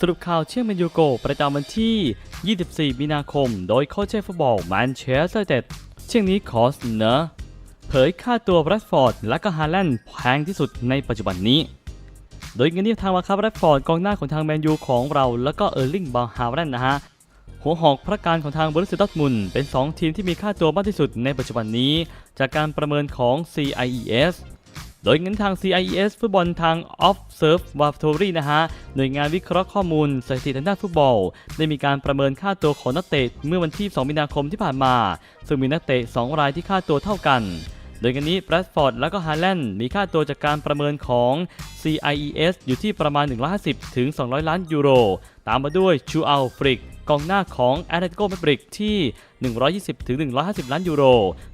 สรุปข่าวเชียงแมนยูโกประจำวันที่ 24 มีนาคม โดยโค้ชเชฟฟุตบอลแมนเชสเตอร์เต็ดเชียงนี้ขอเสนอเผยค่าตัวแรดฟอร์ดและก็ฮาแลนด์แพงที่สุดในปัจจุบันนี้ โดยเงินที่ทางมาคาแบรดฟอร์ดกองหน้าของทางแมนยูของเรา แล้วก็เออร์ลิงบาฮาแลนด์นะฮะหัวหอกพระการของทางบริษัทดอทมุนเป็น 2 ทีมที่มีค่าตัวมากที่สุดในปัจจุบันนี้ จากการประเมินของ CIES โดยเงินทาง CIES ฟุตบอลทาง Observe v a t o r y นะฮะ หน่วยงานวิเคราะห์ข้อมูลสถิติทางด้านฟุตบอล ได้มีการประเมินค่าตัวของนักเตะเมื่อวันที่ 2 มีนาคมที่ผ่านมา ซึ่งมีนักเตะ 2 รายที่ค่าตัวเท่ากัน โดยกันนี้แบรดฟอร์ดและก็ฮาแลนด์มีค่าตัวจากการประเมินของ CIES อยู่ที่ประมาณ 150 ถึง 200 ล้านยูโร ตามมาด้วยชูอัลฟริก กองหน้าของแอตเลติโกมาดริดที่ 120ถึง150 ล้านยูโร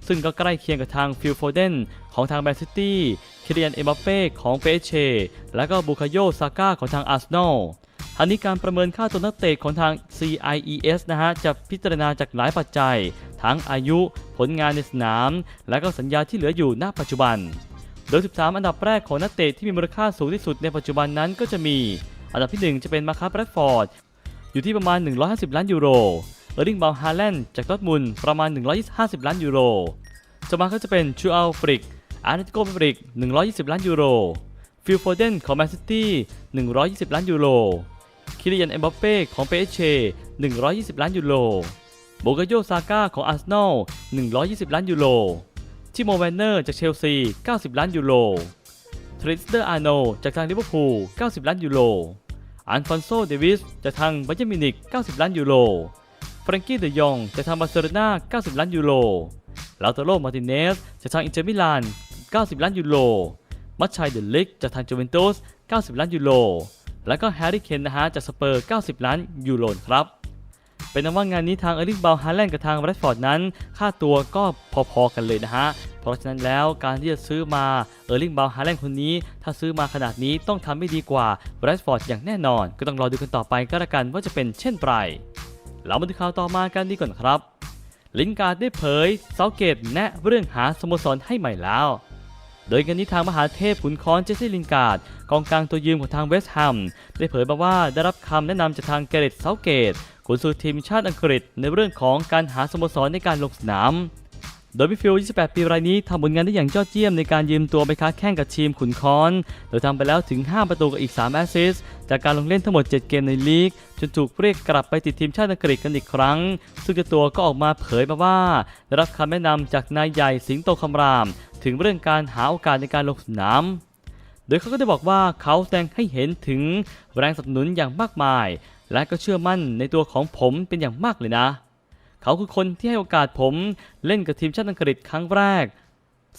ซึ่งก็ใกล้เคียงกับทางฟิลโฟเดนของทางแมนซิตี้คิเลียนเอ็มบัปเป้ของเปเช และก็บุคาโยซาก้าของทางอาร์เซนอลทั้งนี้การประเมินค่าตัวนักเตะของทาง CIES นะฮะ จะพิจารณาจากหลายปัจจัย ทั้งอายุผลงานในสนาม และก็สัญญาที่เหลืออยู่ณปัจจุบัน โดย 13 อันดับแรกของนักเตะที่มีมูลค่าสูงที่สุดในปัจจุบันนั้นก็จะมี อันดับที่ 1 จะเป็นมาคาร์แรดฟอร์ด อยู่ที่ประมาณ 150 ล้านยูโร เออร์ลิงบาลฮาแลนด์จากดอร์ทมุนประมาณ 150 ล้านยูโรต่อมาก็จะเป็นชูอัลฟริก อาร์เนติโกมาดริด120 ล้านยูโร ฟิลโฟเดนของแมนซิตี้ 120 ล้านยูโร คิริยันเอ็มบัปเป้ของเปเช120 ล้านยูโร โบกาโยซาก้าของอาร์เซนอล 120 ล้านยูโรทิโมแวนเนอร์จากเชลซี 90 ล้านยูโร ทริสเตอร์อาร์โนจากทางลิเวอร์พูล 90 ล้านยูโร อันฟอนโซ เดวิสจากทางบาเยร์มิวนิก 90 ล้านยูโร ฟรังกี้ เดยองจากทางบาร์เซโลนา90 ล้านยูโร ลาโตโรมาร์ติเนสจากทางอินเตอร์มิลาน 90 ล้านยูโร มัชชัย เดลิกจากทางจูเวนตุส 90 ล้านยูโร และก็แฮร์รี่ เคนนะฮะจากสเปอร์ 90 ล้านยูโรครับ เป็นนว่างานนี้ทางเอริกบาลฮาแลนด์กับทางแรดฟอร์ดนั้น ค่าตัวก็พอๆกันเลยนะฮะ เพราะฉะนั้นแล้วการที่จะซื้อมาเออร์ลิงบาลฮาแลนด์คนนี้ ถ้าซื้อมาขนาดนี้ต้องทำไม่ดีกว่าแรดฟอร์ดอย่างแน่นอน ก็ต้องรอดูกันต่อไปก็แล้วกันว่าจะเป็นเช่นไรเรามาดูข่าวต่อมากันดีก่อนครับ ลินการ์ดได้เผยเซาเกตแนะเรื่องหาสโมสรให้ใหม่แล้วโดยกันนี้ทางมหาเทพขุนค้อนเจสซี่ลินการ์ดกองกลางตัวยืมของทางเวสต์แฮมได้เผยมาว่าได้รับคำแนะนำจากทางเกเรตเซาเกตกุนซือทีมชาติอังกฤษในเรื่องของการหาสโมสรในการลงสนาม โดยมิฟิล28 ปีรายนี้ทำผลงานได้อย่างยอดเยี่ยมในการยืมตัวไปค้าแข่งกับทีมขุนค้อน โดยทำไปแล้วถึง 5 ประตูกับอีก 3 แอสซิสต์จากการลงเล่นทั้งหมด 7 เกมในลีก จนถูกเรียกกลับไปติดทีมชาติอังกฤษกันอีกครั้ง ซึ่งตัวก็ออกมาเผยมาว่า ได้รับคำแนะนำจากนายใหญ่สิงโตคำราม ถึงเรื่องการหาโอกาสในการลงสนามโดยเขาก็ได้บอกว่าเขาแสดงให้เห็นถึงแรงสนับสนุนอย่างมากมาย และก็เชื่อมั่นในตัวของผมเป็นอย่างมากเลยนะ เขาคือคนที่ให้โอกาสผมเล่นกับทีมชาติอังกฤษครั้งแรก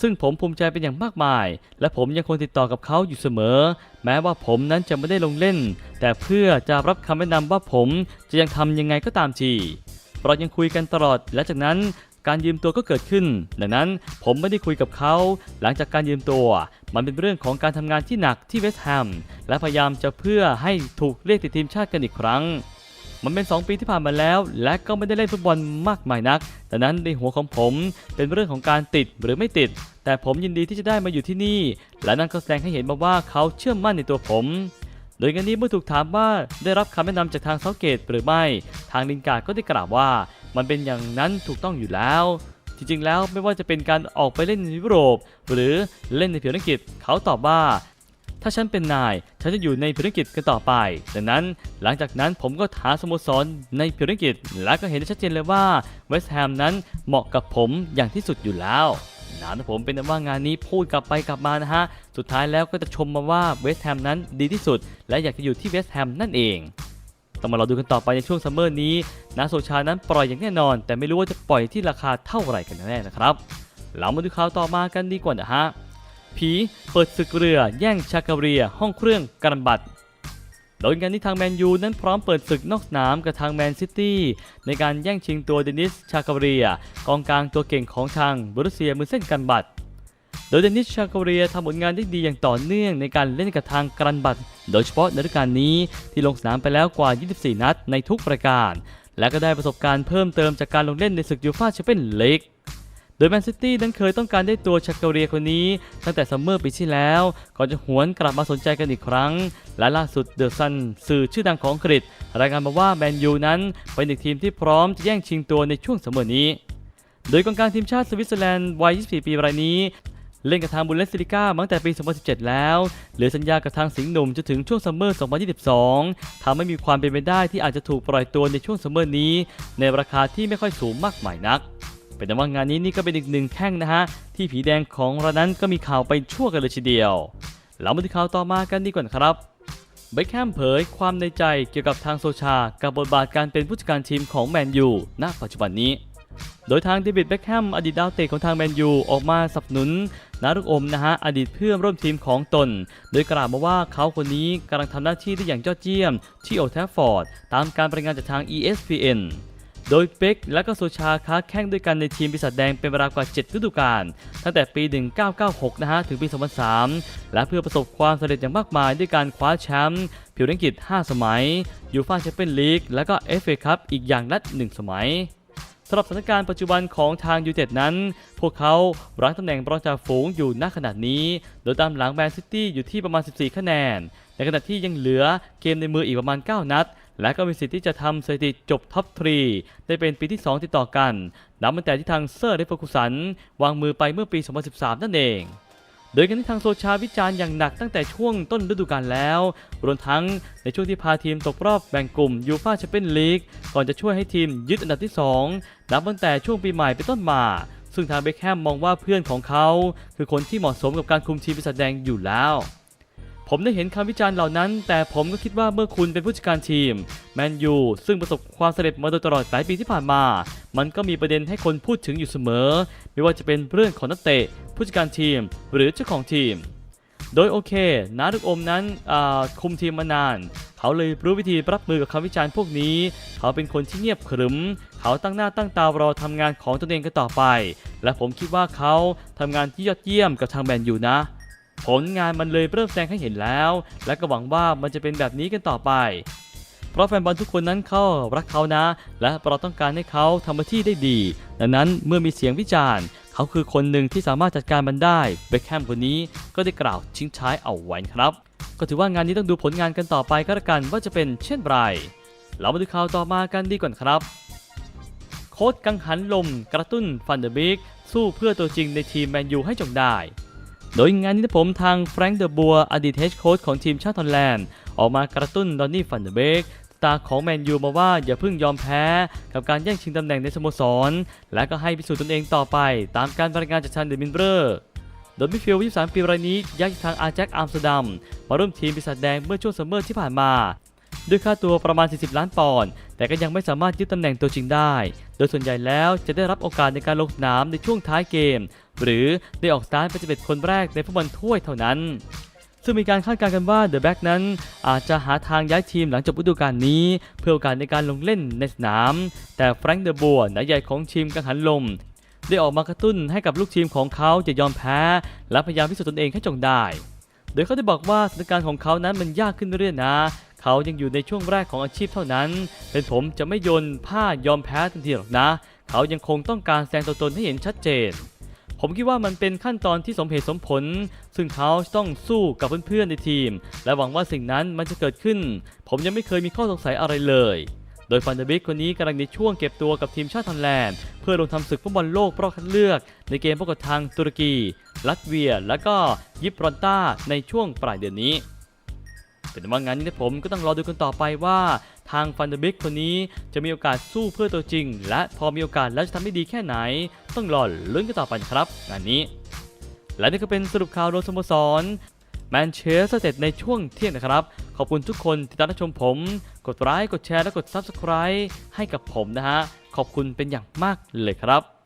ซึ่งผมภูมิใจเป็นอย่างมากมาย และผมยังคงติดต่อกับเขาอยู่เสมอ แม้ว่าผมนั้นจะไม่ได้ลงเล่น แต่เพื่อจะรับคำแนะนำว่าผมจะยังทำยังไงก็ตามทีเรายังคุยกันตลอดและจากนั้นการยืมตัวก็เกิดขึ้น ดังนั้นผมไม่ได้คุยกับเขา หลังจากการยืมตัว มันเป็นเรื่องของการทำงานที่หนักที่เวสต์แฮม และพยายามจะเพื่อให้ถูกเรียกติดทีมชาติกันอีกครั้ง มันเป็น 2 ปีที่ผ่านมาแล้ว และก็ไม่ได้เล่นฟุตบอลมากมายนักแต่นั้นในหัวของผมเป็นเรื่องของการติดหรือไม่ติด แต่ผมยินดีที่จะได้มาอยู่ที่นี่ และนั่นก็แสดงให้เห็นมาว่าเขาเชื่อมั่นในตัวผม โดยงานนี้เมื่อถูกถามว่าได้รับคำแนะนำจากทางเซาเกตหรือไม่ ทางลินการ์ก็ได้กล่าวว่า มันเป็นอย่างนั้นถูกต้องอยู่แล้วจริงๆ แล้วไม่ว่าจะเป็นการออกไปเล่นในยุโรป หรือเล่นในผิวนักกิจเขาตอบว่า ถ้าฉันเป็นนาย ฉันจะอยู่ในพิรกิจกันต่อไปดังนั้นหลังจากนั้นผมก็หาสโมสรในพิรกิจ และก็เห็นได้ชัดเจนเลยว่าเวสต์แฮมนั้นเหมาะกับผมอย่างที่สุดอยู่แล้วนะผมเป็นว่างานนี้พูดกลับไปกลับมานะฮะ สุดท้ายแล้วก็จะชมมาว่าเวสต์แฮมนั้นดีที่สุด และอยากจะอยู่ที่เวสต์แฮมนั่นเอง ต้องมารอดูกันต่อไปในช่วงซัมเมอร์นี้นาโซชานั้นปล่อยอย่างแน่นอน แต่ไม่รู้ว่าจะปล่อยที่ราคาเท่าไหร่กันแน่นะครับ เรามาดูข่าวต่อมากันดีกว่านะฮะ ผีเปิดศึกเรือแย่งชากาเรียห้องเครื่องกันบัตรโดยงานที่ทางแมนยูนั้นพร้อมเปิดศึกนอกสนามกับทางแมนซิตี้ในการแย่งชิงตัวเดนิสชากาเรีย กองกลางตัวเก่งของทางบรุเซียมือเส้นกันบัตรโดยเดนิสชากาเรียทำผลงานได้ดีอย่างต่อเนื่องในการเล่นกับทางกันบัตรโดยเฉพาะในฤดูกาลนี้ที่ลงสนามไปแล้วกว่า 24 นัดในทุกประการ และก็ได้ประสบการณ์เพิ่มเติมจากการลงเล่นในศึกยูฟ่าแชมเปี้ยนลีก ดยแมนซิตี้นั้นเคยต้องการได้ตัวชักเกเรียคนนี้ ตั้งแต่ซัมเมอร์ปีที่แล้ว ก่อนจะหวนกลับมาสนใจกันอีกครั้ง และล่าสุดเดอะซันสื่อชื่อดังของอังกฤษ รายงานมาว่าแมนยูนั้นเป็นอีกทีมที่พร้อมจะแย่งชิงตัวในช่วงซัมเมอร์นี้ โดยกองกลางทีมชาติสวิตเซอร์แลนด์วัย 24 ปีรายนี้เล่นกับทางบุนเลสลิก้ามาตั้งแต่ปี 2017 แล้ว เหลือสัญญากับทางสิงห์หนุ่มจนถึงช่วงซัมเมอร์ 2022 ทำให้มีความเป็นไปได้ที่อาจจะถูกปล่อยตัวในช่วงซัมเมอร์นี้ ในราคาที่ไม่ค่อยสูงมากมายนัก เป็นแต่ว่างานนี้นี่ก็เป็นอีกหนึ่งแข้งนะฮะที่ผีแดงของเรานั้นก็มีข่าวไปชั่วกันเลยทีเดียวเรามาดูข่าวต่อมากันดีกว่าครับเบคแฮมเผยความในใจเกี่ยวกับทางโซชา กับบทบาทการเป็นผู้จัดการทีมของแมนยูณปัจจุบันนี้ โดยทางเดวิดเบคแฮมอดีตดาวเตะของทางแมนยูออกมาสนับสนุนนารุกอมนะฮะอดีตเพื่อนร่วมทีมของตน โดยกล่าวมาว่าเขาคนนี้กำลังทำหน้าที่ได้อย่างยอดเยี่ยมที่โอแทฟฟอร์ด ตามการรายงานจากทาง ESPN โดยเป็กและก็โซชาค้าแข่งด้วยกันในทีมปีศาจแดงเป็นเวลากว่า 7 ฤดูกาลตั้งแต่ปี 1996 นะฮะ ถึงปี 2003 และเพื่อประสบความสำเร็จอย่างมากมายด้วยการคว้าแชมป์พรีเมียร์ลีก5สมัยยูฟ่าแชมเปี้ยนลีกและก็ FA คัพอีกอย่างละ1 สมัยสำหรับสถานการณ์ปัจจุบันของทางยูเต็ดนั้น พวกเขารั้งตำแหน่งรองจ่าฝูงอยู่ณขณะนี้ โดยตามหลังแมนซิตี้อยู่ที่ประมาณ 14 คะแนน ในขณะที่ยังเหลือเกมในมืออีกประมาณ 9 นัดและก็มีสิทธิ์ที่จะทำสถิติจบท็อป3ได้เป็นปีที่ 2 ติดต่อกัน นับตั้งแต่ที่ทางเซอร์เดฟอร์กุสัน วางมือไปเมื่อปี 2013 นั่นเอง โดยกันที่ทางโซชาวิจารณ์อย่างหนักตั้งแต่ช่วงต้นฤดูกาลแล้ว รวมทั้งในช่วงที่พาทีมตกรอบแบ่งกลุ่มยูฟาแชมเปี้ยนลีก ก่อนจะช่วยให้ทีมยึดอันดับที่ 2 นับตั้งแต่ช่วงปีใหม่เป็นต้นมา ซึ่งทางเบคแฮมมองว่าเพื่อนของเขา คือคนที่เหมาะสมกับการคุมทีมปีศาจแดงอยู่แล้ว ผมได้เห็นคำวิจารณ์เหล่านั้น แต่ผมก็คิดว่าเมื่อคุณเป็นผู้จัดการทีมแมนยูซึ่งประสบความสำเร็จมาโดยตลอดหลายปีที่ผ่านมา มันก็มีประเด็นให้คนพูดถึงอยู่เสมอ ไม่ว่าจะเป็นเรื่องของนักเตะ ผู้จัดการทีม หรือเจ้าของทีม โดยโอเคนาดุกอมนั้นคุมทีมมานาน เขาเลยรู้วิธีรับมือกับคำวิจารณ์พวกนี้ เขาเป็นคนที่เงียบขรึม เขาตั้งหน้าตั้งตารอทำงานของตนเองกันต่อไป และผมคิดว่าเขาทำงานที่ยอดเยี่ยมกับทางแมนยูนะ ผลงานมันเลยเริ่มแสดงให้เห็นแล้ว และก็หวังว่ามันจะเป็นแบบนี้กันต่อไป เพราะแฟนบอลทุกคนนั้นเขารักเขานะ และเราต้องการให้เขาทำหน้าที่ได้ดี ดังนั้นเมื่อมีเสียงวิจารณ์ เขาคือคนหนึ่งที่สามารถจัดการมันได้เบคแฮมคนนี้ก็ได้กล่าวทิ้งท้ายเอาไว้ครับ ก็ถือว่างานนี้ต้องดูผลงานกันต่อไปก็แล้วกันว่าจะเป็นเช่นไรเรามาดูข่าวต่อมากันดีกว่าครับ โค้ชกังหันลม กระตุ้นฟันเดอร์บิกสู้เพื่อตัวจริงในทีมแมนยูให้จงได้ โดยงานนี้ผมทางแฟรงค์เดอบัวอดีตเฮดโค้ชของทีมชาติฮอลแลนด์ ออกมากระตุ้นดอนนี่ฟันเดเบกตาของแมนยูมาว่าอย่าเพิ่งยอมแพ้ กับการแย่งชิงตำแหน่งในสโมสร และก็ให้พิสูจน์ตนเองต่อไป ตามการบรายงานจากชันเดมินเบอร์โดยมิฟิลด์23 ปีรายนี้ย้ายจากทางอาแจ็คอัมสเตอร์ดัมมาร่วมทีมปีศาจแดงเมื่อช่วงซัมเมอร์ที่ผ่านมา ด้วยค่าตัวประมาณ 40 ล้านปอนด์แต่ก็ยังไม่สามารถยึดตำแหน่งตัวจริงได้ โดยส่วนใหญ่แล้วจะได้รับโอกาสในการลงสนามในช่วงท้ายเกม หรือได้ออกสตาร์ทเป็น11คนแรกในฟุตบอลถ้วยเท่านั้นซึ่งมีการคาดการณ์กันว่าเดอะแบ็กนั้นอาจจะหาทางย้ายทีมหลังจบฤดูกาลนี้ เพื่อโอกาสในการลงเล่นในสนาม แต่แฟรงค์เดอะบัวนายใหญ่ของทีมกังหันลม ได้ออกมากระตุ้นให้กับลูกทีมของเขาจะยอมแพ้ และพยายามพิสูจน์ตนเองให้จงได้ โดยเขาได้บอกว่าสถานการณ์ของเขานั้นมันยากขึ้นเรื่อยๆนะ เขายังอยู่ในช่วงแรกของอาชีพเท่านั้น เป็นผมจะไม่โยนผ้ายอมแพ้ทันทีหรอกนะ เขายังคงต้องการแสดงตัวตนให้เห็นชัดเจน ผมคิดว่ามันเป็นขั้นตอนที่สมเหตุสมผล ซึ่งเขาต้องสู้กับเพื่อนๆในทีม และหวังว่าสิ่งนั้นมันจะเกิดขึ้น ผมยังไม่เคยมีข้อสงสัยอะไรเลย โดยฟันเดอร์บิกคนนี้กำลังในช่วงเก็บตัวกับทีมชาติฮอลแลนด์เพื่อลงทำศึกฟุตบอลโลกรอบคัดเลือก ในเกมพบกับทางตุรกี ลัตเวีย และก็ยิบรอนตาในช่วงปลายเดือนนี้ เป็นว่างานนี้นะผมก็ต้องรอดูกันต่อไปว่า ทางฟันเดอร์บิกคนนี้จะมีโอกาสสู้เพื่อตัวจริง และพอมีโอกาสแล้วจะทำได้ดีแค่ไหน ต้องรอลุ้นกันต่อไปครับงานนี้ และนี่ก็เป็นสรุปข่าวโดยสโมสรแมนเชสเตอร์เต็ดในช่วงเที่ยงนะครับ ขอบคุณทุกคนที่ติดตามชมผม กดไลค์กดแชร์และกด Subscribe ให้กับผมนะฮะ ขอบคุณเป็นอย่างมากเลยครับ